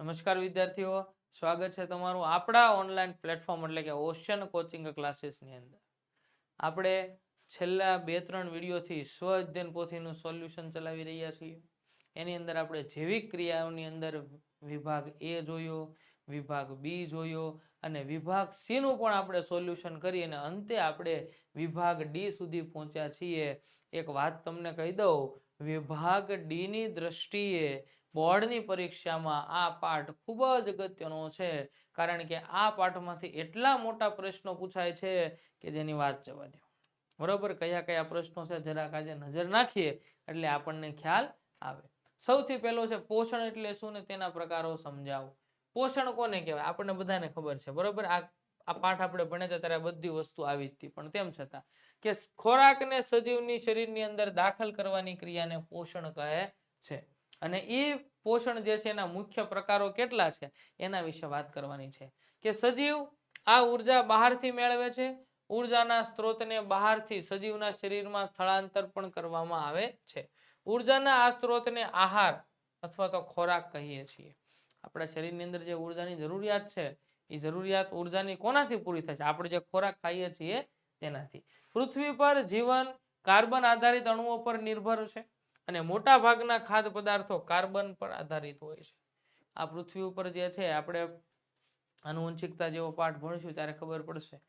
નમસ્કાર વિદ્યાર્થીઓ, સ્વાગત છે તમારું આપણા ઓનલાઈન પ્લેટફોર્મ એટલે કે ઓશન કોચિંગ ક્લાસીસની અંદર. આપણે છેલ્લા બે ત્રણ વિડીયોથી સ્વ અધ્યયન પોથીનું સોલ્યુશન ચલાવી રહ્યા છીએ. એની અંદર આપણે જૈવિક ક્રિયાઓની અંદર વિભાગ એ જોયો, વિભાગ બી જોયો અને વિભાગ સી નું પણ આપણે સોલ્યુશન કરી અને અંતે આપણે વિભાગ ડી સુધી પહોંચ્યા છીએ. એક વાત તમને કહી દઉં, વિભાગ ડી ની દ્રષ્ટિએ બોર્ડની પરીક્ષામાં આ પાઠ ખૂબ જ અગત્યનો છે. કારણ કે આ પાઠમાંથી એટલા મોટા પ્રશ્નો પૂછાય છે કે જેની વાત જવા દો. બરોબર? કયા કયા પ્રશ્નો છે? જરાક આજે નજર નાખીએ એટલે આપણને ખ્યાલ આવે. સૌથી પહેલો છે પોષણ એટલે શું ને તેના પ્રકારો સમજાવો. પોષણ કોને કહેવાય? આપણને બધાને ખબર છે. બરોબર? આ આ પાઠ આપણે ભણ્યા ત્યારે બધી વસ્તુ આવી હતી. પણ તેમ છતાં કે ખોરાકને સજીવની શરીરની અંદર દાખલ કરવાની ક્રિયાને પોષણ કહે છે. અને એ પોષણ જે છે એના મુખ્ય પ્રકારો કેટલા છે, એના વિશે વાત કરવાની છે. કે સજીવ આ ઊર્જા બહારથી મેળવે છે, ઉર્જાના સ્ત્રોતને બહારથી સજીવના શરીરમાં સ્થળાંતર પણ કરવામાં આવે છે. ઉર્જાના આ સ્ત્રોતને આહાર અથવા તો ખોરાક કહીએ છીએ. આપણા શરીરની અંદર જે ઉર્જાની જરૂરિયાત છે, એ જરૂરિયાત ઉર્જાની કોનાથી પૂરી થશે આપણે જે ખોરાક ખાઈએ છીએ તેનાથી. પૃથ્વી પર જીવન કાર્બન આધારિત અણુઓ પર નિર્ભર છે. અને મોટા ભાગના ખાદ્ય પદાર્થો કાર્બન પર આધારિત હોય છે. આ પૃથ્વી ઉપર જે છે, આપણે આનુવંશિકતા જેવો પાઠ ભણીશું ત્યારે ખબર પડશે.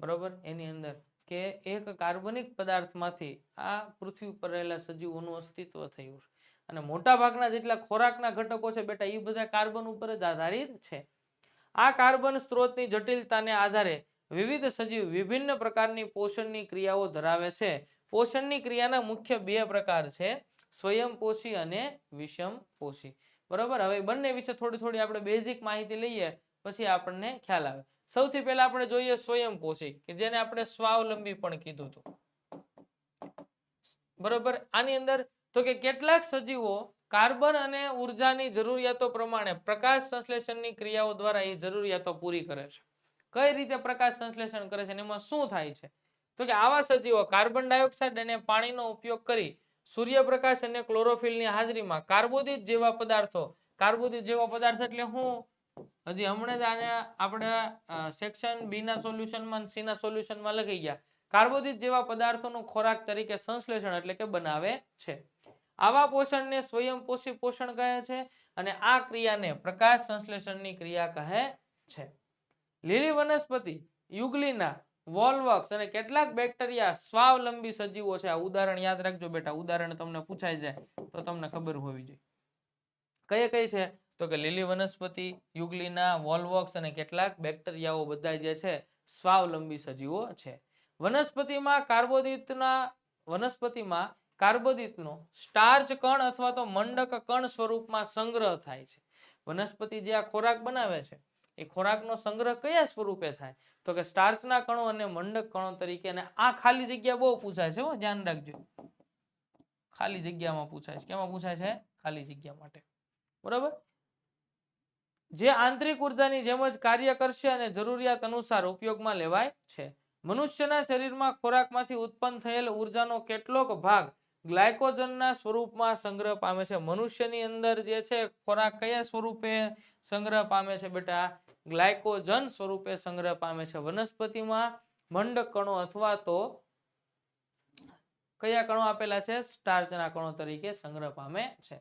બરોબર? એની અંદર કે એક કાર્બનિક પદાર્થમાંથી આ પૃથ્વી ઉપર રહેલા સજીવોનું અસ્તિત્વ થયું છે. અને મોટા ભાગના જેટલા ખોરાકના ઘટકો છે બેટા એ બધા કાર્બન ઉપર જ આધારિત છે. આ કાર્બન સ્ત્રોતની જટિલતાને આધારે વિવિધ સજીવ વિભિન્ન પ્રકારની પોષણની ક્રિયાઓ ધરાવે છે. પોષણની ક્રિયાના મુખ્ય બે પ્રકાર છે. સ્વયંપોષી અને વિષમપોષી બરોબર? હવે બંને વિશે થોડી થોડી આપણે બેઝિક માહિતી લઈએ, પછી આપણને ખ્યાલ આવે. સૌથી પહેલા આપણે જોઈએ સ્વયંપોષી કે જેને આપણે સ્વાવલંબી પણ કીધું હતું. બરોબર? આની અંદર તો કે કેટલાક સજીવો કાર્બન અને ઉર્જાની જરૂરિયાતો પ્રમાણે પ્રકાશ સંશ્લેષણની ક્રિયાઓ દ્વારા એ જરૂરિયાતો પૂરી કરે છે. કઈ રીતે પ્રકાશ સંશ્લેષણ કરે છે એમાં શું થાય છે? તો કે આવા સજીવો કાર્બન ડાયોક્સાઇડ અને પાણીનો ઉપયોગ કરી સૂર્યપ્રકાશ અને ક્લોરોફિલની હાજરીમાં કાર્બોદિત જેવા પદાર્થો, કાર્બોદિત જેવા પદાર્થ એટલે હું? હજી હમણાં જ આને આપણે સેક્શન બી ના સોલ્યુશનમાં સી ના સોલ્યુશનમાં લખી ગયા. કાર્બોદિત જેવા પદાર્થોનું ખોરાક તરીકે સંશ્લેષણ એટલે કે બનાવે છે. આવા પોષણને સ્વયંપોષી પોષણ કહે છે અને આ ક્રિયાને પ્રકાશ સંશ્લેષણની ક્રિયા કહે છે. લીલી વનસ્પતિ યુગલીના વોલવર્ક્સ અને કેટલાક બેક્ટેરિયા સ્વાવલંબી સજીવો છે. આ ઉદાહરણ યાદ રાખજો બેટા. ઉદાહરણ તમને પૂછાય છે, તો તમને ખબર હોવી જોઈએ. કઈ કઈ છે? તો કે લીલી વનસ્પતિ, યુગલીના વોલવર્ક્સ અને કેટલાક બેક્ટેરિયાઓ બધા જે છે, સ્વાવલંબી સજીવો છે. વનસ્પતિમાં કાર્બોદિતના, વનસ્પતિમાં કાર્બોદિતનો સ્ટાર્ચ કણ અથવા તો મંડક કણ સ્વરૂપમાં સંગ્રહ થાય છે. વનસ્પતિ જે આ ખોરાક બનાવે છે, એ ખોરાકનો સંગ્રહ કયા સ્વરૂપે થાય? તો કે સ્ટાર્ચના કણો અને મંડક કણો તરીકે અને આ ખાલી જગ્યા બહુ પૂછાય છે ધ્યાન રાખજો. ખાલી જગ્યામાં પૂછાય છે. કેમાં પૂછાય છે? ખાલી જગ્યા માટે. બરાબર? જે આંતરિક ઉર્જાની જેમ જ કાર્ય કરશે અને જરૂરિયાત અનુસાર ઉપયોગમાં લેવાય છે. મનુષ્યના શરીરમાં ખોરાકમાંથી ઉત્પન્ન થયેલ ઉર્જાનો કેટલોક ભાગ ગ્લાયકોજનના સ્વરૂપમાં સંગ્રહ પામે છે. મનુષ્યની અંદર જે છે ખોરાક કયા સ્વરૂપે સંગ્રહ પામે છે બેટા? ગ્લાયકોજન સ્વરૂપે સંગ્રહ પામે છે. વનસ્પતિમાં મંડક કણો અથવા તો કયા કણો આપેલા છે? સ્ટાર્ચના કણો તરીકે સંગ્રહ પામે છે.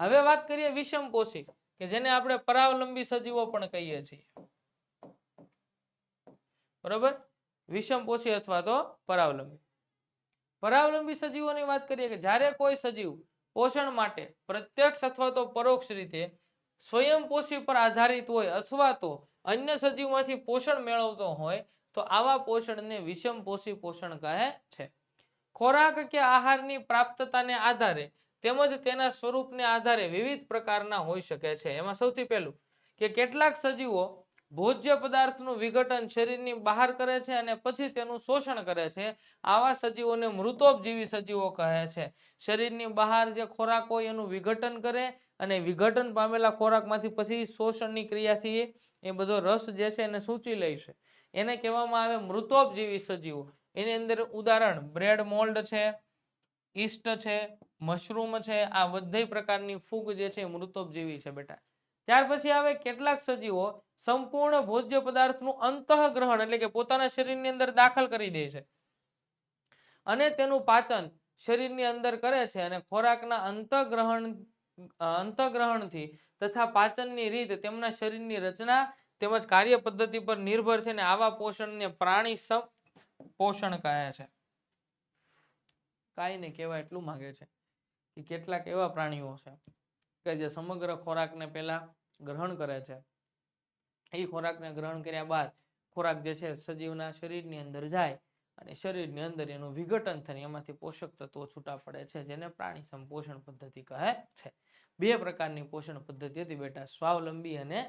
હવે વાત કરીએ વિષમપોષી કે જેને આપણે પરાવલંબી સજીવો પણ કહીએ છીએ. બરોબર? વિષમપોષી અથવા તો પરાવલંબી. પરાવલંબી સજીવોની વાત કરીએ કે જ્યારે કોઈ સજીવ પોષણ માટે પ્રત્યક્ષ અથવા તો પરોક્ષ રીતે સ્વયંપોષી પર આધારિત હોય અથવા તો અન્ય સજીવમાંથી પોષણ મેળવતો હોય, તો આવા પોષણને વિષમપોષી પોષણ કહે છે. ખોરાક કે આહારની પ્રાપ્તતાને આધારે તેમજ તેના સ્વરૂપને આધારે વિવિધ પ્રકારના હોઈ શકે છે. એમાં સૌથી પહેલું કે કેટલાક સજીવો ભોજ્ય પદાર્થનું વિઘટન શરીરની બહાર કરે છે અને પછી તેનું શોષણ કરે છે. આવા સજીવોને મૃતોપજીવી સજીવો કહે છે. શરીરની બહાર જે ખોરાક હોય એનું વિઘટન કરે અને વિઘટન પામેલા ખોરાકમાંથી પછી શોષણની ક્રિયાથી એ બધો રસ જે છે એને સૂચી લે છે. એને કહેવામાં આવે મૃતોપજીવી સજીવો. એની અંદર ઉદાહરણ, બ્રેડ મોલ્ડ છે, ઈસ્ટ છે, મશરૂમ છે, આ બધી પ્રકારની ફૂગ જે છે મૃતોપજીવી છે બેટા. ત્યાર પછી આવે કેટલાક સજીવો સંપૂર્ણ ભોજ્ય પદાર્થનું અંતઃગ્રહણ એટલે કે પોતાના શરીરની અંદર દાખલ કરી દે છે. અને તેનું પાચન શરીરની અંદર કરે છે અને ખોરાકના અંતઃગ્રહણ અંતઃગ્રહણથી તથા પાચનની રીત તેમના શરીરની રચના તેમજ કાર્ય પદ્ધતિ પર નિર્ભર છે ને આવા પોષણને પ્રાણી સમ, પોષણ કહે છે. કાંઈ નહીં, કહેવાય એટલું માંગે છે કે કેટલાક એવા પ્રાણીઓ છે કે જે સમગ્ર ખોરાકને પહેલા ગ્રહણ કરે છે. એ ખોરાકને ગ્રહણ કર્યા બાદ ખોરાક જે છે સજીવના શરીરની અંદર જાય અને શરીરની અંદર એનું વિઘટન થઈને એમાંથી પોષક તત્વો છૂટા પડે છે, જેને પ્રાણી સંપોષણ પદ્ધતિ કહે છે. બે પ્રકારની પોષણ પદ્ધતિ હતી બેટા, સ્વાવલંબી અને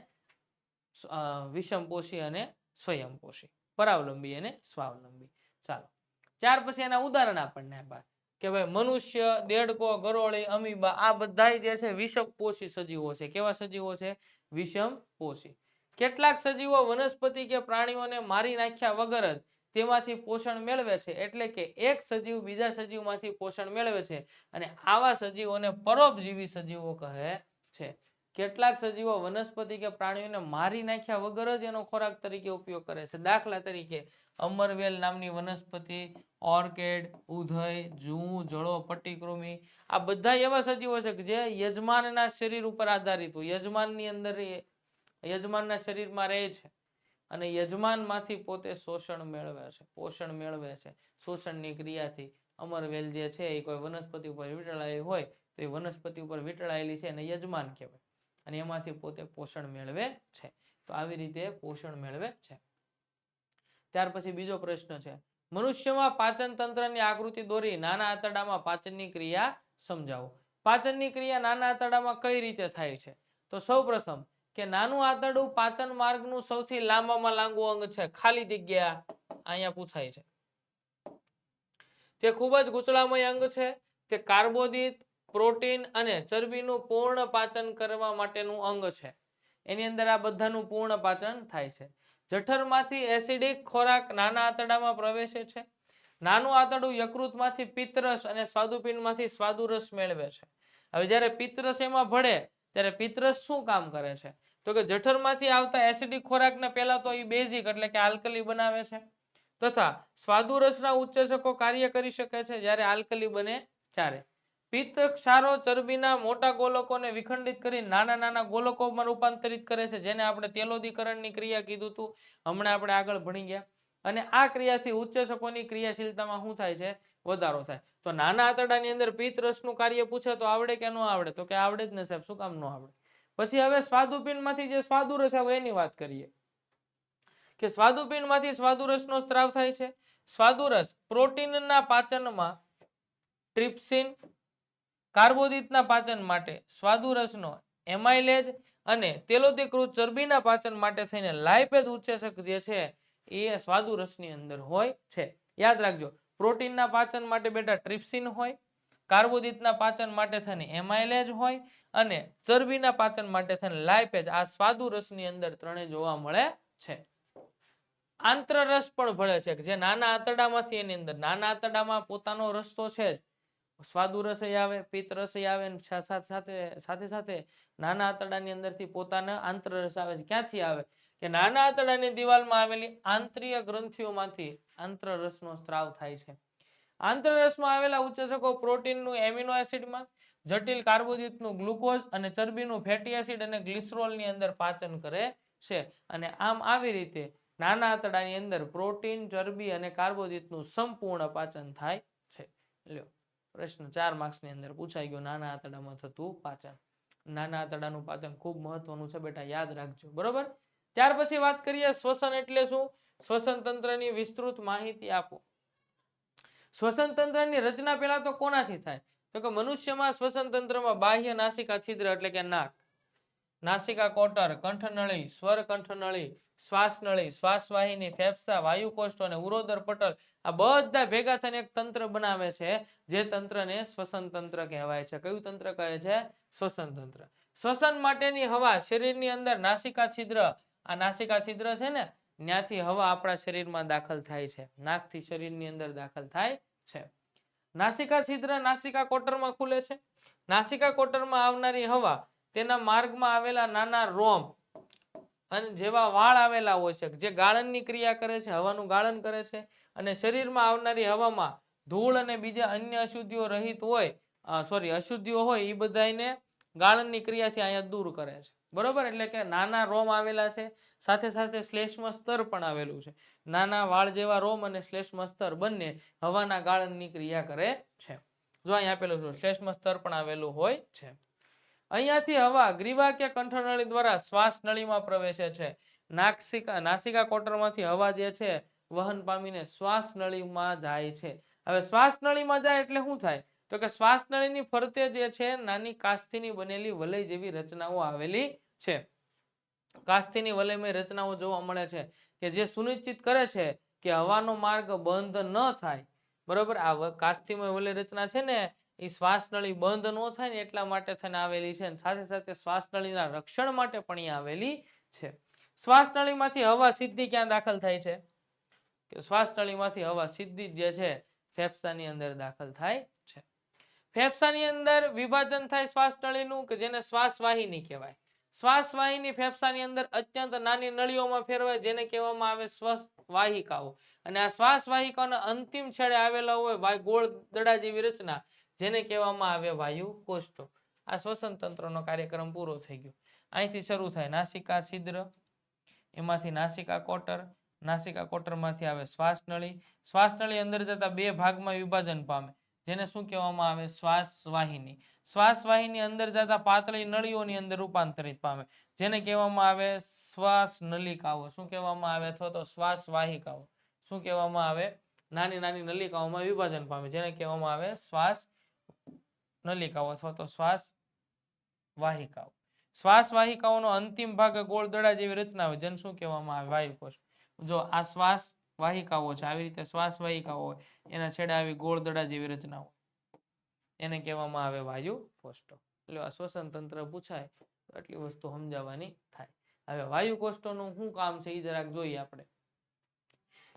વિષમપોષી અને સ્વયંપોષી. પરાવલંબી અને સ્વાવલંબી. ચાલો. ત્યાર પછી એના ઉદાહરણ આપણને આપ્યા કે ભાઈ, મનુષ્ય, દેડકો, ગરોળી, અમીબા આ બધાય જે છે વિષમપોષી સજીવો છે. કેવા સજીવો છે? વિષમપોષી. કેટલાક સજીવો વનસ્પતિ કે પ્રાણીઓને મારી નાખ્યા વગર જ તેમાંથી પોષણ મેળવે છે. એટલે કે એક સજીવ બીજા સજીવમાંથી પોષણ મેળવે છે. અને આવા સજીવોને પરોપજીવી સજીવો કહે છે. કેટલાક સજીવો વનસ્પતિ કે પ્રાણીઓને મારી નાખ્યા વગર જ એનો ખોરાક તરીકે ઉપયોગ કરે છે. દાખલા તરીકે અમરવેલ નામની વનસ્પતિ, ઓર્કેડ ઉધય જૂ, જળો, પટ્ટીકૃમિ, આ બધા એવા સજીવો છે કે જે યજમાનના શરીર ઉપર આધારિત હોય. યજમાનની અંદર યજમાનના શરીરમાં રહે છે અને યજમાનમાંથી પોતે શોષણ મેળવે છે, પોષણ મેળવે છે. શોષણની ક્રિયાથી અમરવેલ જે છે એ કોઈ વનસ્પતિ ઉપર વીંટળાયેલી હોય તો એ વનસ્પતિ ઉપર વીંટળાયેલી છે અને યજમાન કહેવાય અને એમાંથી પોતે પોષણ મેળવે છે. તો આવી રીતે પોષણ મેળવે છે. ત્યાર પછી બીજો પ્રશ્ન છે, મનુષ્યમાં પાચન તંત્રની આકૃતિ દોરી નાના આંતરડામાં પાચનની ક્રિયા સમજાવો. પાચનની ક્રિયા નાના આંતરડામાં કઈ રીતે થાય છે? તો સૌપ્રથમ કે નાનું આંતરડું પાચન માર્ગનું સૌથી લાંબામાં લાંબુ અંગ છે. ખાલી જગ્યા અહીંયા પૂછાય છે. તે ખૂબ જ ગૂંચળામય અંગ છે. તે કાર્બોદિત, પ્રોટીન અને ચરબીનું પૂર્ણ પાચન કરવા માટેનું અંગ છે. એની અંદર આ બધાનું પૂર્ણ પાચન થાય છે. જઠરમાંથી એસિડિક ખોરાક નાના આંતરડામાં પ્રવેશે છે. નાનું આંતરડું યકૃતમાંથી પિત્તરસ અને સ્વાદુપિંડમાંથી સ્વાદુરસ મેળવે છે. હવે જ્યારે પિત્તરસ એમાં ભળે, ત્યારે પિત્તરસ શું કામ કરે છે? તો કે જઠરમાંથી આવતા એસિડિક ખોરાકને પહેલા તો એ બેઝિક એટલે કે આલ્કલી બનાવે છે. તથા સ્વાદુરસના ઉત્સેચકો કાર્ય કરી શકે છે જ્યારે આલ્કલી બને ત્યારે. પિત્ત ક્ષારો, ચરબીના મોટા ગોલકોને વિખંડિત કરી નાના નાના ગોલકોમાં રૂપાંતરિત કરે છે, જેને આપણે તેલોદીકરણની ક્રિયા કીધું હતું હમણાં આપણે આગળ ભણી ગયા. અને આ ક્રિયાથી ઉચ્ચેચકોની ક્રિયાશીલતામાં શું થાય છે? વધારો થાય. તો નાના આંતરડાની અંદર પિત્ત રસનું કાર્ય પૂછે તો આવડે કે ન આવડે? તો કે આવડે જ ને સાહેબ, શું કામ ન આવડે? પછી હવે સ્વાદુપિંડમાંથી જે સ્વાદુરસ આવે એની વાત કરીએ. કે સ્વાદુપિંડમાંથી સ્વાદુરસનો સ્ત્રાવ થાય છે. સ્વાદુરસ પ્રોટીનના પાચનમાં ટ્રિપ્સિન કાર્બોદિતના પાચન માટે સ્વાદુરસનો એમાઇલેજ અને તેલોદીકૃત ચરબીના પાચન માટે થઈને લાઇપેજ ઉચ્ચેસક જે છે એ સ્વાદુરસની અંદર હોય છે. યાદ રાખજો, પ્રોટીનના પાચન માટે બેટા ટ્રિપ્સિન હોય કાર્બોદિતના પાચન માટે થઈને એમાઇલેજ હોય અને ચરબીના પાચન માટે થઈને લાઇપેજ, આ સ્વાદુરસની અંદર ત્રણે જોવા મળે છે. આંતરરસ પણ ભળે છે જે નાના આંતરડામાંથી એની અંદર, નાના આંતરડામાં પોતાનો રસ્તો છે જ. સ્વાદુરસ આવે, પિત્ત રસય આવે સાથે સાથે સાથે નાના આંતરડાની અંદરથી પોતાના આંતરરસ આવે છે. ક્યાંથી આવે? કે નાના આંતરડાની દિવાલમાં આવેલી આંતરીય ગ્રંથિઓમાંથી આંતરરસનો સ્ત્રાવ થાય છે. આંતરરસમાં આવેલા ઉત્સેચકો પ્રોટીનનું એમિનો એસિડમાં, જટિલ કાર્બોદિતનું ગ્લુકોઝ અને ચરબીનું ફેટી એસિડ અને ગ્લિસરોલની અંદર પાચન કરે છે. અને આમ આવી રીતે નાના આંતરડાની અંદર પ્રોટીન, ચરબી અને કાર્બોદિતનું સંપૂર્ણ પાચન થાય છે. લ્યો, પ્રશ્ન ચાર માર્ક્સની અંદર પૂછાઈ ગયો, નાના આંતરડામાં થતું પાચન. નાના આંતરડાનું પાચન ખૂબ મહત્વનું છે બેટા, યાદ રાખજો, બરોબર? ત્યાર પછી વાત કરીએ શ્વસન એટલે શું? શ્વસન તંત્રની વિસ્તૃત માહિતી આપો. શ્વસન તંત્રની રચના પહેલા તો કોનાથી થાય? તો કે મનુષ્યમાં શ્વસન તંત્રમાં બાહ્ય નાસિકા છિદ્ર એટલે કે નાક. નાસિકા કોટર, કંઠનળી, સ્વર કંઠનળી, શ્વાસનળી, શ્વાસવાહિની, ફેફસા, વાયુકોષ્ઠ અને ઉરોદર પટલ આ બધા ભેગા થઈને એક તંત્ર બનાવે છે, જે તંત્રને શ્વસન તંત્ર કહેવાય છે. કયું તંત્ર કહે છે? શ્વસન તંત્ર શ્વસન માટેની હવા શરીરની અંદર નાસિકા છિદ્ર. આ નાસિકા છિદ્ર છે ને ત્યાંથી હવા આપણા શરીરમાં દાખલ થાય છે. નાકથી શરીરની અંદર દાખલ થાય છે. નાસિકા છિદ્ર નાસિકા કોટરમાં ખુલે છે. નાસિકા કોટરમાં આવનારી હવા તેના માર્ગમાં આવેલા નાના રોમ અને જેવા વાળ આવેલા હોય છે, જે ગાળણની ક્રિયા કરે છે, હવાનું ગાળણ કરે છે અને શરીરમાં આવનારી હવામાં ધૂળ અને બીજા અન્ય અશુદ્ધિઓ રહિત હોય સોરી અશુદ્ધિઓ હોય એ બધાને ગાળણની ક્રિયાથી અહીંયા દૂર કરે છે. બરોબર? એટલે કે નાના રોમ આવેલા છે, સાથે સાથે શ્લેષ્મ સ્તર પણ આવેલું છે. નાના વાળ જેવા રોમ અને શ્લેષ્મ સ્તર બંને હવાના ગાળણની ક્રિયા કરે છે. જો અહીં આપેલું છે શ્લેષ્મ સ્તર પણ આવેલું હોય છે. અહીંયાથી હવા ગ્રીવા કે કંઠનળી દ્વારા શ્વાસ નળીમાં પ્રવેશે છે. નાસિકા નાસિકા કોટરમાંથી હવા જે છે, વહન પામીને શ્વાસ નળીમાં જાય છે. હવે શ્વાસ નળીમાં જાય એટલે શું થાય? તો કે શ્વાસ નળીની ફરતે જે છે, નાની કાસ્થીની બનેલી વલય જેવી રચનાઓ આવેલી છે. કાસ્થીની વલયમય રચનાઓ જોવા મળે છે કે જે સુનિશ્ચિત કરે છે કે હવાનો માર્ગ બંધ ન થાય. બરોબર? આ વ- વલય રચના છે ને એ શ્વાસનળી બંધ ન થાય ને એટલા માટે થઈને આવેલી છે સાથે સાથે શ્વાસનળીના રક્ષણ માટે પણ એ આવેલી છે. શ્વાસનળીમાંથી હવા સીધી ક્યાં દાખલ થાય છે? કે શ્વાસનળીમાંથી હવા સીધી જે છે, ફેફસાની અંદર દાખલ થાય છે. ફેફસાની અંદર વિભાજન થાય શ્વાસનળીનું કે જેને શ્વાસવાહિની કહેવાય. શ્વાસ વાહિની ફેફસાની અંદર અત્યંત નાની નળીઓમાં ફેરવાય, જેને કહેવામાં આવે શ્વાસવાહિકાઓ. અને આ શ્વાસવાહિકાઓના અંતિમ છેડે આવેલા હોય ગોળ દડા જેવી રચના, જેને કહેવામાં આવે વાયુ કોષ્ટો આ શ્વસન તંત્રનો કાર્યક્રમ પૂરો થઈ ગયો. અહીંથી શરૂ થાય નાસિકા છિદ્ર, એમાંથી નાસિકા કોટર, નાસિકા કોટરમાંથી આવે શ્વાસનળી. શ્વાસનળી અંદર જતા બે ભાગમાં વિભાજન પામે. જેને શું કહેવામાં આવે? શ્વાસ વાહિની શ્વાસ અંદર જતા પાતળી નળીઓની અંદર રૂપાંતરિત પામે. જેને કહેવામાં આવે શ્વાસ નલિકાઓ. શું કહેવામાં આવે? અથવા તો શ્વાસ વાહિકાઓ શું કહેવામાં આવે? નાની નાની નલિકાઓમાં વિભાજન પામે. જેને કહેવામાં આવે શ્વાસ નલિકાઓ અથવા તો શ્વાસ વાહિકાઓ શ્વાસ વાહિકાઓનો અંતિમ ભાગ ગોળ દડા જેવી રચના હોય. જેને શું કહેવામાં આવે? વાયુકોષ. જો આ શ્વાસ વાહિકાઓ છે. આવી રીતે શ્વાસ વાહિકાઓ હોય, એના છેડે આવી ગોળદડા જેવી રચના હોય. એને કહેવામાં આવે વાયુ કોષ્ટો એટલે આ શ્વસન તંત્ર પૂછાય એટલી વસ્તુ સમજાવવાની થાય. હવે વાયુ કોષ્ટોનું શું કામ છે એ જરાક જોઈએ આપણે.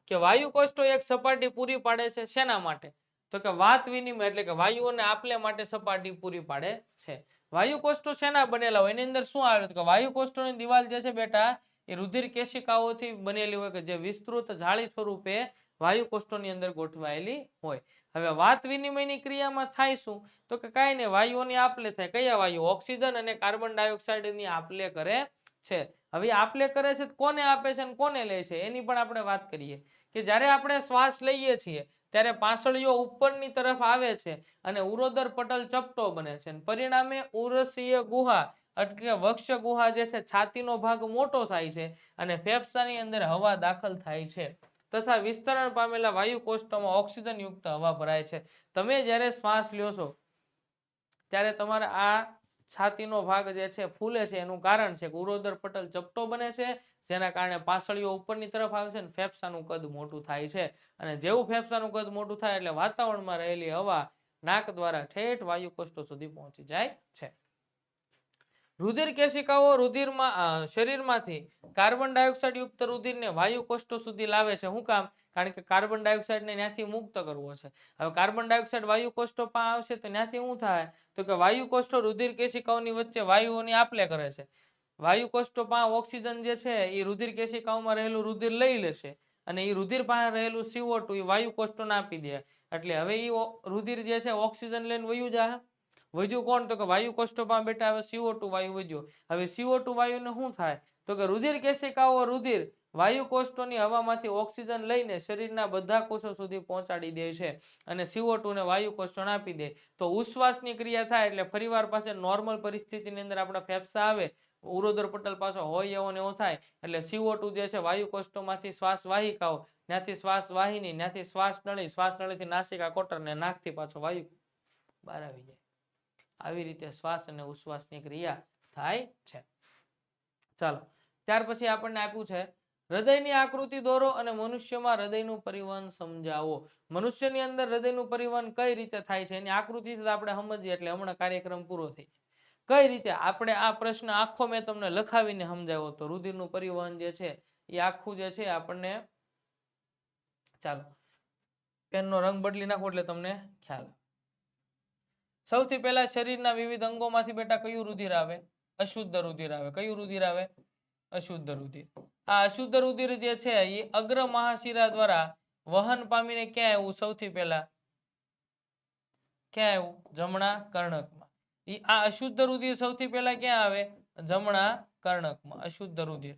કે વાયુ કોષ્ટો એક સપાટી પૂરી પાડે છે શેના માટે? તો કે વાત વિનિમય, એટલે કે વાયુઓને આપલે માટે સપાટી પૂરી પાડે છે. વાયુ કોષ્ટો શેના બનેલા હોય? એની અંદર શું આવે? તો કે વાયુ કોષ્ટોની દિવાલ જે છે બેટા એ રુધિર કેશિકાઓથી બનેલી હોય કે જે વિસ્તૃત જાળી સ્વરૂપે વાયુ કોષ્ઠોની અંદર ગોઠવાયેલી હોય. હવે વાત વિનિમયની ક્રિયામાં થાય શું? તો કે કાંઈ નહીં, વાયુઓની આપલે થાય. કયા વાયુ? ઓક્સિજન અને કાર્બન ડાયોક્સાઇડની આપલે કરે છે. હવે આપલે કરે છે કોને આપે છે અને કોને લે છે? એની પણ આપણે વાત કરીએ. કે જ્યારે આપણે શ્વાસ લઈએ છીએ, ત્યારે પાંસળીઓ ઉપરની તરફ આવે છે અને ઉરોદર પટલ ચપટો બને છે. પરિણામે ઉરસીય ગુહા એટલે કે વક્ષ ગુહા જે છે, છાતીનો ભાગ મોટો થાય છે અને ફેફસાની અંદર હવા દાખલ થાય છે. તથા વિસ્તરણ પામેલા વાયુ કોષ્ઠોમાં ઓક્સિજન યુક્ત હવા ભરાય છે. તમે જ્યારે શ્વાસ લ્યો છો, ત્યારે તમારે આ છાતીનો ભાગ જે છે, ફૂલે છે. એનું કારણ છે કે ઉરોદર પટલ ચપટો બને છે, જેના કારણે પાસળીઓ ઉપરની તરફ આવે છે અને ફેફસાનું કદ મોટું થાય છે. અને જેવું ફેફસાનું કદ મોટું થાય એટલે વાતાવરણમાં રહેલી હવા નાક દ્વારા ઠેઠ વાયુ કોષ્ઠો સુધી પહોંચી જાય છે. રુધિર કેશિકાઓ રુધિરમાં શરીરમાંથી કાર્બન ડાયોક્સાઇડ યુક્ત રુધિરને વાયુ કોષ્ઠો સુધી લાવે છે. શું કામ? કારણ કે કાર્બન ડાયોક્સાઇડને ત્યાંથી મુક્ત કરવો છે. હવે કાર્બન ડાયોક્સાઇડ વાયુ કોષ્ઠો પાસે આવશે તો ત્યાંથી શું થાય? તો કે વાયુ કોષ્ઠો રુધિર કેશિકાઓની વચ્ચે વાયુઓની આપલે કરે છે. વાયુ કોષ્ઠો પાસે ઓક્સિજન જે છે, એ રુધિર કેશિકાઓમાં રહેલું રુધિર લઈ લેશે અને એ રુધિર પાસે રહેલું CO2 એ વાયુ કોષ્ઠોને આપી દે. એટલે હવે એ રુધિર જે છે, ઓક્સિજન લઈને વયું જાય વધ્યું કોણ? તો કે વાયુ કોષ્ટોમાં બેટા હવે CO2 વાયુ વધ્યો. હવે CO2 વાયુને શું થાય? તો કે રુધિર કેશિકાઓ રુધિર? વાયુ કોષ્ટોની હવામાંથી ઓક્સિજન લઈને શરીરના બધા કોષો સુધી પહોંચાડી દે છે અને સીઓ ટુને વાયુ કોષ્ઠોને આપી દે. તો ઉશ્વાસની ક્રિયા થાય એટલે ફરીવાર પાસે નોર્મલ પરિસ્થિતિની અંદર આપણા ફેફસા આવે. ઉરોદર પટલ પાછો હોય એવો ને એવો થાય. એટલે CO2 જે છે વાયુ કોષ્ટોમાંથી શ્વાસ વાહિકાઓ. ત્યાંથી શ્વાસ વાહિની, ત્યાંથી શ્વાસ નળી, શ્વાસ નળીથી નાસિકા કોટર ને નાકથી પાછો વાયુ બહાર આવી જાય. આવી રીતે શ્વાસ અને ઉશ્વાસની ક્રિયા થાય છે. ચાલો, ત્યાર પછી આપણને આપ્યું છે, હૃદયની આકૃતિ દોરો અને મનુષ્યમાં હૃદયનું પરિવહન સમજાવો. મનુષ્યની અંદર હૃદયનું પરિવહન કઈ રીતે થાય છે એની આકૃતિ આપણે સમજીએ એટલે હમણાં કાર્યક્રમ પૂરો થઈ કઈ રીતે? આપણે આ પ્રશ્ન આખો મેં તમને લખાવીને સમજાવ્યો તો રુધિરનું પરિવહન જે છે એ આખું જે છે આપણને ચાલો, પેનનો રંગ બદલી નાખો એટલે તમને ખ્યાલ આવે. સૌથી પહેલા શરીરના વિવિધ અંગોમાંથી બેટા કયું રુધિર આવે? અશુદ્ધ રુધિર આવે. કયું રુધિર આવે? અશુદ્ધ રુધિર. આ અશુદ્ધ રુધિર જે છે એ અગ્ર મહાશિરા દ્વારા વહન પામીને ક્યાં આવ્યું સૌથી પહેલા ક્યાં આવ્યું જમણા કર્ણકમાં. ઈ આ અશુદ્ધ રુધિર સૌથી પહેલા ક્યાં આવે? જમણા કર્ણકમાં. અશુદ્ધ રુધિર.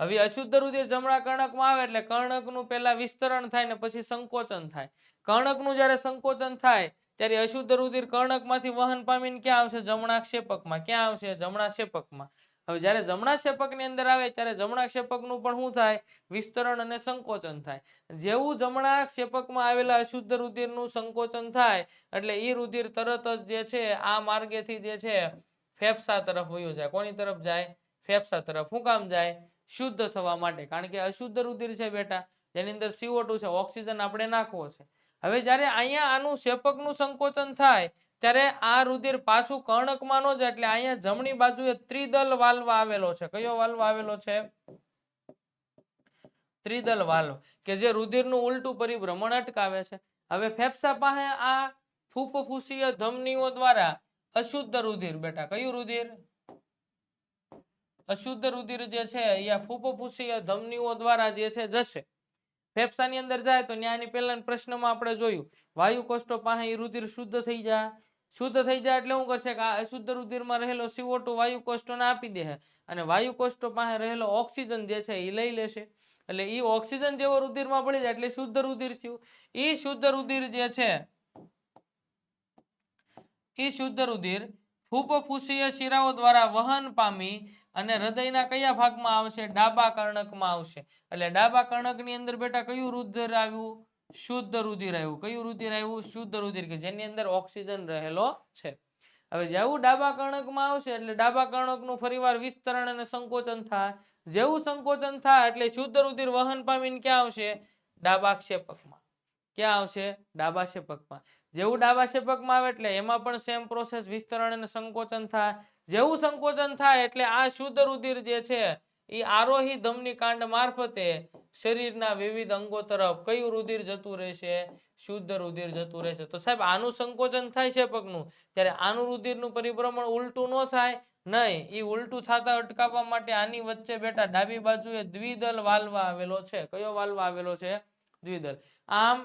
હવે અશુદ્ધ રુધિર જમણા કર્ણકમાં આવે એટલે કર્ણકનું પહેલા વિસ્તરણ થાય ને પછી સંકોચન થાય. કર્ણકનું જ્યારે સંકોચન થાય ત્યારે અશુદ્ધ રુધિર કર્ણકમાંથી વહન પામીને ક્યાં આવશે? જમણા ક્ષેપકમાં ક્યાં આવશે? જમણા ક્ષેપકમાં હવે જ્યારે જમણા ક્ષેપકની અંદર આવે, ત્યારે જમણા ક્ષેપકનું પણ શું થાય? વિસ્તરણ અને સંકોચન થાય. જેવું જમણા ક્ષેપકમાં આવેલા અશુદ્ધ રુધિરનું સંકોચન થાય, એટલે એ રુધિર તરત જ જે છે, આ માર્ગેથી જે છે, ફેફસા તરફ વયું જાય. કોની તરફ જાય? ફેફસા તરફ. શું કામ જાય? શુદ્ધ થવા માટે. કારણ કે અશુદ્ધ રુધિર છે બેટા. જેની અંદર સીઓ છે. ઓક્સિજન આપણે નાખવો છે. હવે જ્યારે અહીંયા આનું શેપકનું સંકોચન થાય, ત્યારે આ રુધિર પાછું કર્ણકમાં જ એટલે અહીંયા જમણી બાજુએ ત્રિદલ વાલ્વ આવેલો છે. કયો વાલ્વ આવેલો છે? ત્રિદલ વાલ્વ, કે જે રુધિરનું ઉલટું પરિભ્રમણ અટકાવે છે. હવે ફેફસા પાસે આ ફૂફફૂસીય ધમનીઓ દ્વારા અશુદ્ધ રુધિર બેટા, કયું રુધિર? અશુદ્ધ રુધિર જે છે, એ આ ફૂફફૂસીય ધમનીઓ દ્વારા જે છે, જશે. ફેફસાની અંદર જાય તો ત્યાંની પહેલા પ્રશ્નમાં આપણે જોયું, વાયુ કોષ્ટો પાસે રુધિર શુદ્ધ થઈ જાય શુદ્ધ થઈ જાય એટલે શું કરશે કે આ અશુદ્ધ રુધિરમાં રહેલો CO2 વાયુ કોષ્ટોને આપી દે અને વાયુ કોષ્ટો પાસે રહેલો ઓક્સિજન જે છે એ લઈ લેશે. એટલે એ ઓક્સિજન જેવો રુધિરમાં ભળી જાય એટલે શુદ્ધ રુધિર થયું. એ શુદ્ધ રુધિર જે છે એ શુદ્ધ રુધિર ફૂપફૂસીય શિરાઓ દ્વારા વહન પામી અને હૃદયના કયા ભાગમાં આવશે? ડાબા કર્ણકમાં આવશે. એટલે ડાબા કર્ણકની અંદર બેટા કયું રુધિર આવ્યું? શુદ્ધ રુધિર આવ્યું. કયું રુધિર આવ્યું? શુદ્ધ રુધિર, કે જેની અંદર ઓક્સિજન રહેલો છે. હવે જેવું ડાબા કર્ણકમાં આવશે, એટલે ડાબા કર્ણકનું ફરીવાર વિસ્તરણ અને સંકોચન થાય. જેવું સંકોચન થાય, એટલે શુદ્ધ રુધિર વહન પામીને ક્યાં આવશે? ડાબા ક્ષેપકમાં. ક્યાં આવશે? ડાબા ક્ષેપકમાં. જેવું ડાબા ક્ષેપકમાં આવે એટલે એમાં પણ સેમ પ્રોસેસ વિસ્તરણ અને સંકોચન થાય. જેવું સંકોચન થાય એટલે આ શુદ્ધ રુધિર જે છે એ આરોહી ધમની કાંડ મારફતે શરીરના વિવિધ અંગો તરફ કયું રુધિર જતું રહેશે? શુદ્ધ રુધિર જતું રહેશે. તો સાહેબ, આનું સંકોચન થાય છે પગનું ત્યારે આનું રુધિરનું પરિભ્રમણ ઉલટું ન થાય? નહીં એ ઉલટું થતા અટકાવવા માટે આની વચ્ચે બેટા ડાબી બાજુએ દ્વિદલ વાલ્વ આવેલો છે. કયો વાલ્વ આવેલો છે? દ્વિદલ. આમ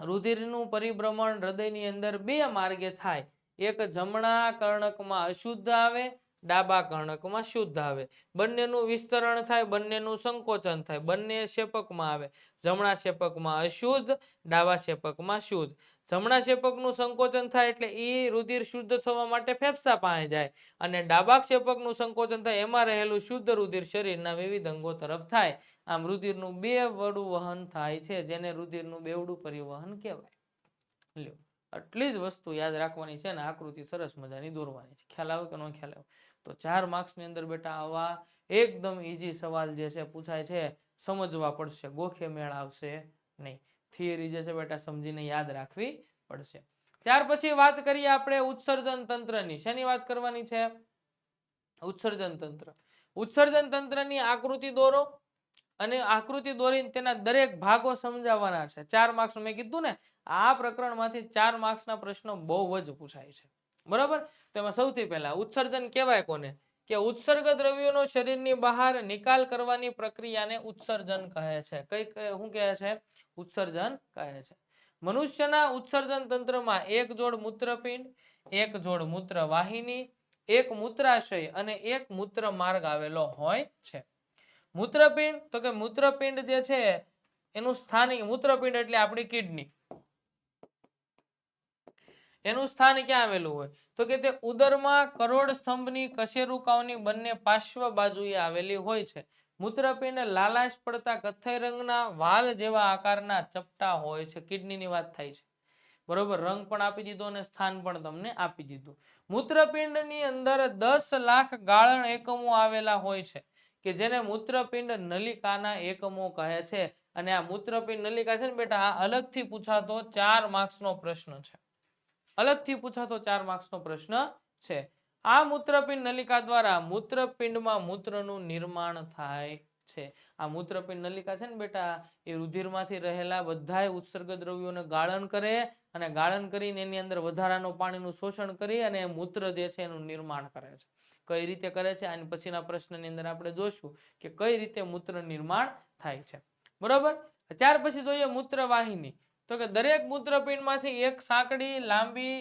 રુધિરનું પરિભ્રમણ હૃદયની અંદર બે માર્ગે થાય. એક જમણા કર્ણકમાં અશુદ્ધ આવે, ડાબા કર્ણકમાં શુદ્ધ આવે. બંનેનું વિસ્તરણ થાય, બંનેનું સંકોચન થાય. બંને શેપકમાં આવે. જમણા શેપકમાં અશુદ્ધ, ડાબા શેપકમાં શુદ્ધ. જમણા શેપકનું સંકોચન થાય એટલે એ રુધિર શુદ્ધ થવા માટે ફેફસા પાસે જાય અને ડાબા ક્ષેપકનું સંકોચન થાય એમાં રહેલું શુદ્ધ રુધિર શરીરના વિવિધ અંગો તરફ થાય. આમ રુધિરનું બે વડું વહન થાય છે, જેને રુધિરનું બેવડું પરિવહન કહેવાય. લ્યો, આટલી જ વસ્તુ યાદ રાખવાની છે ને આકૃતિ સરસ મજાની દોરવાની છે. ખ્યાલ આવે કે ન ખ્યાલ આવે? તો ચાર માર્ક્સની અંદર બેટા આવા એકદમ ઈઝી સવાલ જે છે પૂછાય છે, સમજવા પડશે, ગોખે મેળ આવશે નહીં. થિયરી જે છે બેટા સમજીને યાદ રાખવી પડશે. ત્યાર પછી વાત કરીએ આપણે ઉત્સર્જન તંત્રની. શેની વાત કરવાની છે? ઉત્સર્જન તંત્ર. ઉત્સર્જન તંત્રની આકૃતિ દોરો અને આકૃતિ દોરીને તેના દરેક ભાગો સમજાવવાના છે. ચાર માર્ક્સ મેં કીધું ને, આ પ્રકરણમાંથી ચાર માર્ક્સના પ્રશ્નો બહુ જ પૂછાય છે. બરાબર? તો એમાં સૌથી પહેલા ઉત્સર્જન કહેવાય કોને? કે ઉત્સર્ગ દ્રવ્યોનો શરીરની બહાર નિકાલ કરવાની પ્રક્રિયાને ઉત્સર્જન કહે છે. કઈ શું કહે છે? ઉત્સર્જન કહે છે. મનુષ્યના ઉત્સર્જન તંત્રમાં એક જોડ મૂત્રપિંડ, એક જોડ મૂત્ર વાહિની એક મૂત્રાશય અને એક મૂત્ર માર્ગ આવેલો હોય છે. મૂત્રપિંડ, તો કે મૂત્રપિંડ જે છે, એનું સ્થાનિક, મૂત્રપિંડ એટલે આપણી કિડની. એનું સ્થાન ક્યાં આવેલું હોય? તો કે તે ઉદરમાં કરોડ સ્તંભની કશેરુકાઓની બંને પાર્શ્વ બાજુએ આવેલી હોય છે. મૂત્રપિંડ લાલાશ પડતા કથ્થઈ રંગના વાલ જેવા આકારના ચપટા હોય છે. કિડનીની વાત થાય છે. બરોબર? રંગ પણ આપી દીધો અને સ્થાન પણ તમને આપી દીધું. મૂત્રપિંડની અંદર દસ લાખ ગાળણ એકમો આવેલા હોય છે, કે જેને મૂત્રપિંડ નલિકાના એકમો કહે છે. અને આ મૂત્રપિંડ નલિકા છે ને બેટા, આ અલગથી પૂછાતો ચાર માર્ક્સનો પ્રશ્ન છે. અલગથી પૂછાતો ચાર માર્ક્સનો પ્રશ્ન છે. આ મૂત્રપિંડ નલિકા દ્વારા મૂત્રપિંડમાં મૂત્રનું નિર્માણ થાય છે. આ મૂત્રપિંડ નલિકા છે ને બેટા, એ રુધિરમાંથી રહેલા બધા ઉત્સર્ગ દ્રવ્યોને ગાળણ કરે અને ગાળણ કરીને એની અંદર વધારાનું પાણીનું શોષણ કરી અને મૂત્ર જે છે એનું નિર્માણ કરે છે. કઈ રીતે કરે છે? આની પછીના પ્રશ્નની અંદર આપણે જોશું કે કઈ રીતે મૂત્ર નિર્માણ થાય છે. બરોબર? ત્યાર પછી જોઈએ મૂત્ર વાહિની તો કે દરેક મૂત્રપિંડમાંથી એક સાંકડી લાંબી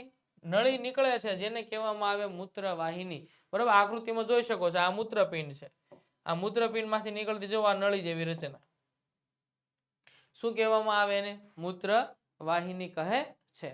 નળી નીકળે છે, જેને કહેવામાં આવે મૂત્ર વાહિની બરોબર આકૃતિમાં જોઈ શકો છો, આ મૂત્રપિંડ છે. આ મૂત્રપિંડમાંથી નીકળતી જો આ નળી જેવી રચના. શું કહેવામાં આવે એને? મૂત્ર વાહિની કહે છે.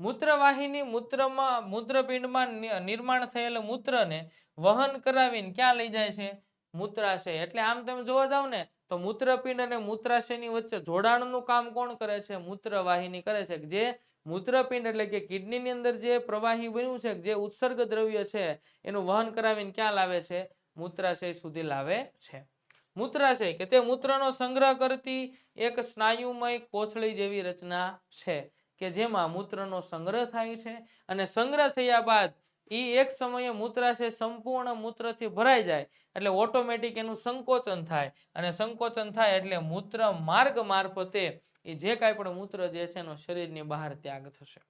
મૂત્રવાહિની મૂત્રમાં, મૂત્રપિંડમાં નિર્માણ થયેલ મૂત્રને વહન કરાવીને ક્યાં લઈ જાય છે? મૂત્રાશય. એટલે આમ તમે જોવા જાવ ને તો મૂત્રપિંડ અને મૂત્રાશયની વચ્ચે જોડાણનું કામ કોણ કરે છે? મૂત્રવાહિની કરે છે. જે મૂત્રપિંડ એટલે કે કિડનીની અંદર જે પ્રવાહી બન્યું છે, જે ઉત્સર્ગ દ્રવ્ય છે, એનું વહન કરાવીને ક્યાં લાવે છે? મૂત્રાશય સુધી લાવે છે. મૂત્રાશય કે તે મૂત્રનો સંગ્રહ કરતી એક સ્નાયુમય કોથળી જેવી રચના છે કે જેમાં મૂત્રનો સંગ્રહ થાય છે અને સંગ્રહ થયા બાદ એ એક સમયે મૂત્રાશય સંપૂર્ણ મૂત્રથી ભરાઈ જાય. એટલે ઓટોમેટિક એનું સંકોચન થાય. અને સંકોચન થાય એટલે મૂત્ર માર્ગ મારફતે એ જે કાંઈ પણ મૂત્ર જે છે એનો શરીરની બહાર ત્યાગ થશે.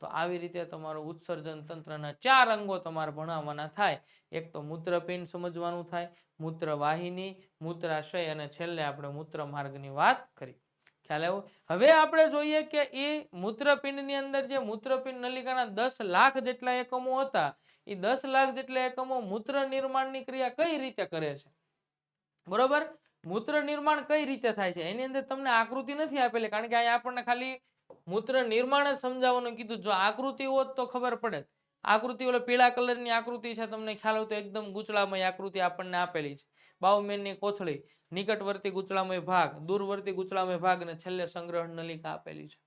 તો આવી રીતે તમારું ઉત્સર્જન તંત્રના ચાર અંગો તમારે ભણાવવાના થાય. એક તો મૂત્રપિંડ સમજવાનું થાય, મૂત્રવાહિની, મૂત્રાશય અને છેલ્લે આપણે મૂત્ર માર્ગની વાત કરી. ખ્યાલ આવ્યો? હવે આપણે જોઈએ કે એ મૂત્રપિંડની અંદર જે મૂત્રપિંડ નલિકાના દસ લાખ જેટલા એકમો હતા, એ દસ લાખ જેટલા એકમો મૂત્ર નિર્માણની ક્રિયા કઈ રીતે કરે છે? બરોબર? મૂત્ર નિર્માણ કઈ રીતે થાય છે? એની અંદર તમને આકૃતિ નથી આપેલી, કારણ કે અહીંયા આપણને ખાલી મૂત્ર નિર્માણ જ સમજાવવાનું કીધું. જો આકૃતિ હોત તો ખબર પડે. આકૃતિ ઓલો પીળા કલરની આકૃતિ છે, તમને ખ્યાલ હોય તો એકદમ ગુચળામય આકૃતિ આપણને આપેલી છે. બાઉમેનની કોથળી. નિકટવર્તી ગુચળામય ભાગ, દૂરવર્તી ગુચળામય ભાગ અને છેલ્લે સંગ્રહ નલિકા આપેલી છે.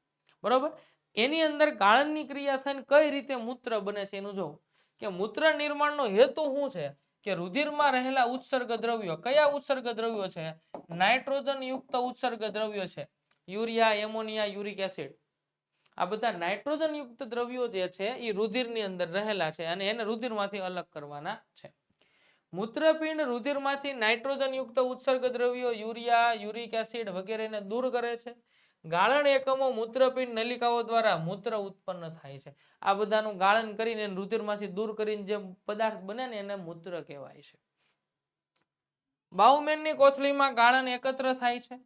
બરોબર? એની અંદર ગાળણની ક્રિયા થઈને કઈ રીતે મૂત્ર બને છે એનું જોવું. કે મૂત્ર નિર્માણનો હેતુ શું છે? કે રુધિરમાં રહેલા ઉત્સર્ગ દ્રવ્યો, કયા ઉત્સર્ગ દ્રવ્યો છે? નાઇટ્રોજન યુક્ત ઉત્સર્ગ દ્રવ્યો છે. Urea, ammonia, uric acid. આ બધા નાઇટ્રોજન યુક્ત દ્રવ્યો જે છે એ રુધિરની અંદર રહેલા છે અને એને રુધિરમાંથી અલગ કરવાના છે. મૂત્રપિંડ રુધિરમાંથી નાઇટ્રોજન યુક્ત ઉત્સર્ગ દ્રવ્યો યુરિયા, યુરિક એસિડ વગેરેને દૂર કરે છે. ગાળણ એકમો મૂત્રપિંડ નલિકાઓ દ્વારા મૂત્ર ઉત્પન્ન થાય છે. આ બધાનું ગાળણ કરીને રુધિરમાંથી દૂર કરીને જે પદાર્થ બને ને એને મૂત્ર કહેવાય છે. બાઉમેનની કોથળીમાં ગાળણ એકત્ર થાય છે.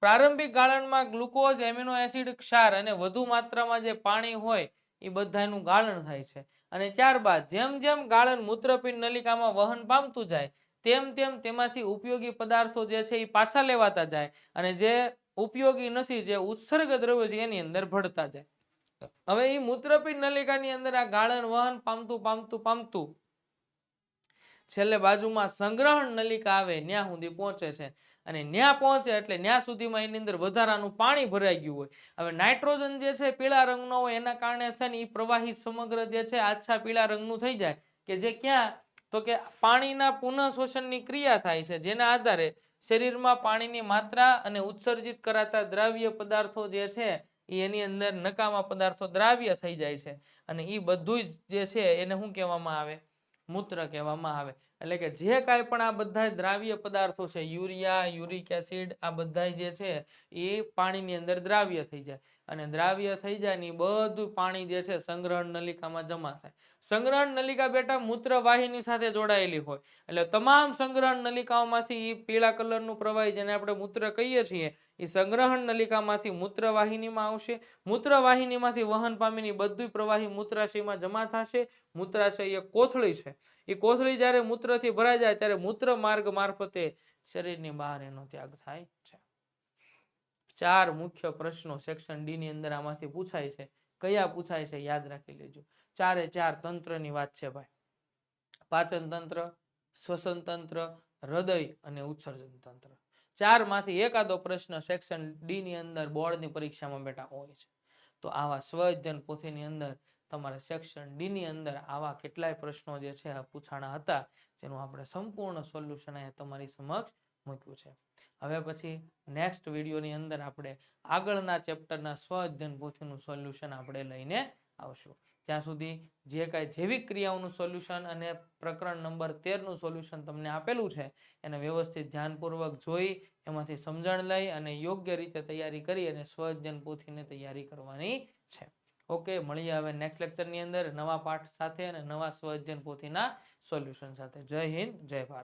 પ્રારંભિક ગાળણમાં ગ્લુકોઝ, એમિનો એસિડ, ક્ષાર અને વધુ માત્રામાં જે પાણી હોય એ બધાનું ગાળણ થાય છે. અને ત્યારબાદ જેમ જેમ ગાળણ મૂત્રપિંડ નલિકામાં વહન પામતું જાય, તેમ તેમ તેમાંથી ઉપયોગી પદાર્થો જે છે એ પાછા લેવાતા જાય અને જે ઉપયોગી નથી, જે ઉત્સર્ગ દ્રવ્યો છે એની અંદર ભળતા જાય. હવે એ મૂત્રપિંડ નલિકાની અંદર આ ગાળણ વહન પામતું પામતું પામતું છેલ્લે બાજુમાં સંગ્રહણ નલિકા આવે ત્યાં સુધી પહોંચે છે. અને ન્યા પહોંચે એટલે ન્યા સુધીમાં એની અંદર વધારાનું પાણી ભરાઈ ગયું હોય. હવે નાઇટ્રોજન જે છે પીળા રંગનો હોય, એના કારણે છે ને એ પ્રવાહી સમગ્ર જે છે આછા પીળા રંગનું થઈ જાય. કે જે ક્યાં, તો કે પાણીના પુનઃ શોષણની ક્રિયા થાય છે, જેના આધારે શરીરમાં પાણીની માત્રા અને ઉત્સર્જિત કરાતા દ્રાવ્ય પદાર્થો જે છે એની અંદર નકામા પદાર્થો દ્રાવ્ય થઈ જાય છે. અને એ બધું જ જે છે એને શું કહેવામાં આવે? મૂત્ર કહેવામાં આવે. એટલે કે જે કાંઈ પણ આ બધા દ્રાવ્ય પદાર્થો છે, યુરિયા, યુરિક એસિડ, આ બધા જે છે, એ પાણીની અંદર દ્રાવ્ય થઈ જાય. અને દ્રાવ્ય થઈ જાય ને બધું પાણી જે છે, સંગ્રહણ નલિકામાં જમા થાય. સંગ્રહણ નલિકા બેટા મૂત્ર વાહિની સાથે જોડાયેલી હોય. એટલે તમામ સંગ્રહણ નલિકાઓમાંથી એ પીળા કલરનું પ્રવાહી જેને આપણે મૂત્ર કહીએ છીએ એ સંગ્રહણ નલિકામાંથી મૂત્ર વાહિનીમાં આવશે. મૂત્ર વાહિનીમાંથી વહન પામીને બધું પ્રવાહી મૂત્રાશયમાં જમા થશે. મૂત્રાશય એ કોથળી છે. એ કોથળી જ્યારે મૂત્રથી ભરાઈ જાય ત્યારે મૂત્ર માર્ગ મારફતે શરીરની બહાર એનો ત્યાગ થાય છે. ચાર મુખ્ય પ્રશ્નો સેક્શન ડી ની અંદર આમાંથી પૂછાય છે. કયા પૂછાય છે યાદ રાખી લેજો. ચારે ચાર તંત્રની વાત છે ભાઈ. પાચન તંત્ર, શ્વસન તંત્ર, હૃદય અને ઉત્સર્જન તંત્ર. ચારમાંથી એકાદો પ્રશ્ન સેક્શન ડી ની અંદર બોર્ડની પરીક્ષામાં બેટા હોય છે. તો આવા સ્વજન પોથીની અંદર તમારે સેક્શન ડીની અંદર આવા કેટલાય પ્રશ્નો જે છે પૂછાણા હતા, જેનું આપણે સંપૂર્ણ સોલ્યુશન અહીંયા તમારી સમક્ષ મૂક્યું છે. હવે પછી નેક્સ્ટ વિડીયોની અંદર આપણે આગળના ચેપ્ટરના સ્વ અધ્યયન પોથીનું સોલ્યુશન આપણે લઈને આવશું. ત્યાં સુધી જે કાંઈ જૈવિક ક્રિયાઓનું સોલ્યુશન અને પ્રકરણ નંબર તેરનું સોલ્યુશન તમને આપેલું છે, એને વ્યવસ્થિત ધ્યાનપૂર્વક જોઈ, એમાંથી સમજણ લઈ અને યોગ્ય રીતે તૈયારી કરી અને સ્વ અધ્યયન પોથીને તૈયારી કરવાની છે. ઓકે, મળીએ હવે નેક્સ્ટ લેક્ચરની અંદર નવા પાઠ સાથે અને નવા સ્વઅધ્યયન પોથીના સોલ્યુશન સાથે. જય હિન્દ, જય ભારત.